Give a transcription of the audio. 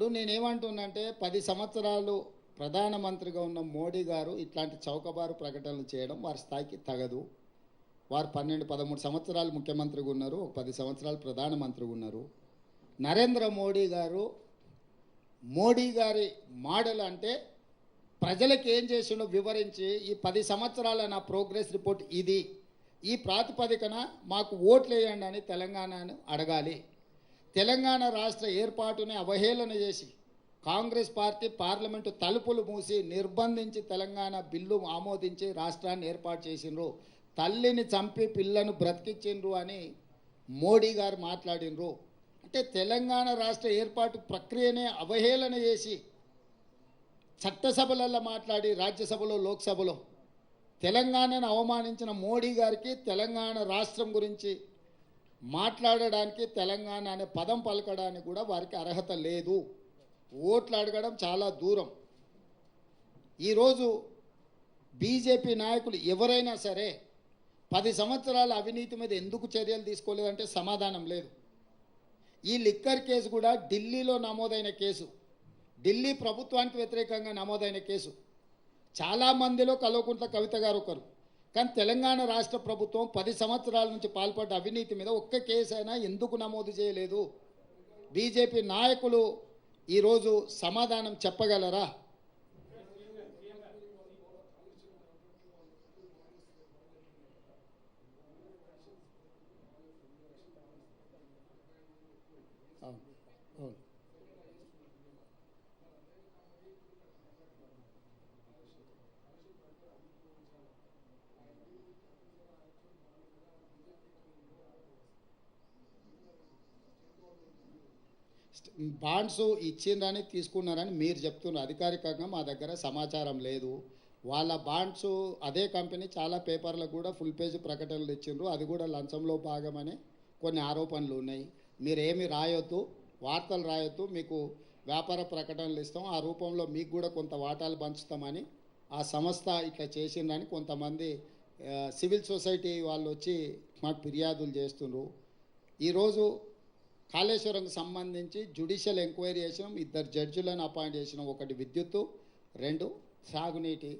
ఇప్పుడు నేనేమంటున్నంటే పది సంవత్సరాలు ప్రధానమంత్రిగా ఉన్న మోడీ గారు ఇట్లాంటి చౌకబారు ప్రకటనలు చేయడం వారి స్థాయికి తగదు. వారు పన్నెండు పదమూడు సంవత్సరాలు ముఖ్యమంత్రిగా ఉన్నారు ఒక పది సంవత్సరాలు ప్రధానమంత్రిగా ఉన్నారు. నరేంద్ర మోడీ గారు మోడీ గారి మోడల్ అంటే ప్రజలకు ఏం చేసిండో వివరించి ఈ పది సంవత్సరాల నా ప్రోగ్రెస్ రిపోర్ట్ ఇది. ఈ ప్రాతిపదికన మాకు ఓట్లు వేయండి అని తెలంగాణను అడగాలి. తెలంగాణ రాష్ట్ర ఏర్పాటుని అవహేళన చేసి కాంగ్రెస్ పార్టీ పార్లమెంటు తలుపులు మూసి నిర్బంధించి తెలంగాణ బిల్లు ఆమోదించి రాష్ట్రాన్ని ఏర్పాటు చేసిండ్రు. తల్లిని చంపి పిల్లను బ్రతికించిండ్రు అని మోడీ గారు మాట్లాడినరు అంటే తెలంగాణ రాష్ట్ర ఏర్పాటు ప్రక్రియనే అవహేళన చేసి చట్టసభలలో మాట్లాడి రాజ్యసభలో లోక్సభలో తెలంగాణను అవమానించిన మోడీ గారికి తెలంగాణ రాష్ట్రం గురించి మాట్లాడడానికి తెలంగాణ అనే పదం పలకడానికి కూడా వారికి అర్హత లేదు. ఓట్లు అడగడం చాలా దూరం. ఈరోజు బీజేపీ నాయకులు ఎవరైనా సరే పది సంవత్సరాల అవినీతి మీద ఎందుకు చర్యలు తీసుకోలేదంటే సమాధానం లేదు. ఈ లిక్కర్ కేసు కూడా ఢిల్లీలో నమోదైన కేసు. ఢిల్లీ ప్రభుత్వానికి వ్యతిరేకంగా నమోదైన కేసు. చాలా మందిలో కల్వకుంట్ల కవిత గారు ఒకరు. కానీ తెలంగాణ రాష్ట్ర ప్రభుత్వం పది సంవత్సరాల నుంచి పాల్పడ్డ అవినీతి మీద ఒక్క కేసు అయినా ఎందుకు నమోదు చేయలేదు? బీజేపీ నాయకులు ఈరోజు సమాధానం చెప్పగలరా? అవును అవును. బాండ్స్ ఇచ్చిండ్రని తీసుకున్నారని మీరు చెప్తున్నారు. అధికారికంగా మా దగ్గర సమాచారం లేదు. వాళ్ళ బాండ్స్ అదే కంపెనీ చాలా పేపర్లకు కూడా ఫుల్ పేజ్ ప్రకటనలు ఇచ్చిండ్రు అది కూడా లంచంలో భాగమని కొన్ని ఆరోపణలు ఉన్నాయి. మీరేమి రాయొద్దు వార్తలు రాయొద్దు మీకు వ్యాపార ప్రకటనలు ఇస్తాం. ఆ రూపంలో మీకు కూడా కొంత వాటాలు పంచుతామని ఆ సంస్థ ఇట్లా చేసిండ్రని కొంతమంది సివిల్ సొసైటీ వాళ్ళు వచ్చి మాకు ఫిర్యాదులు చేస్తుండ్రు. ఈరోజు కాళేశ్వరంకి సంబంధించి జ్యుడిషియల్ ఎంక్వైరీ చేసినాం. ఇద్దరు జడ్జిలను అపాయింట్ చేసినాం. ఒకటి విద్యుత్తు రెండు సాగునీటి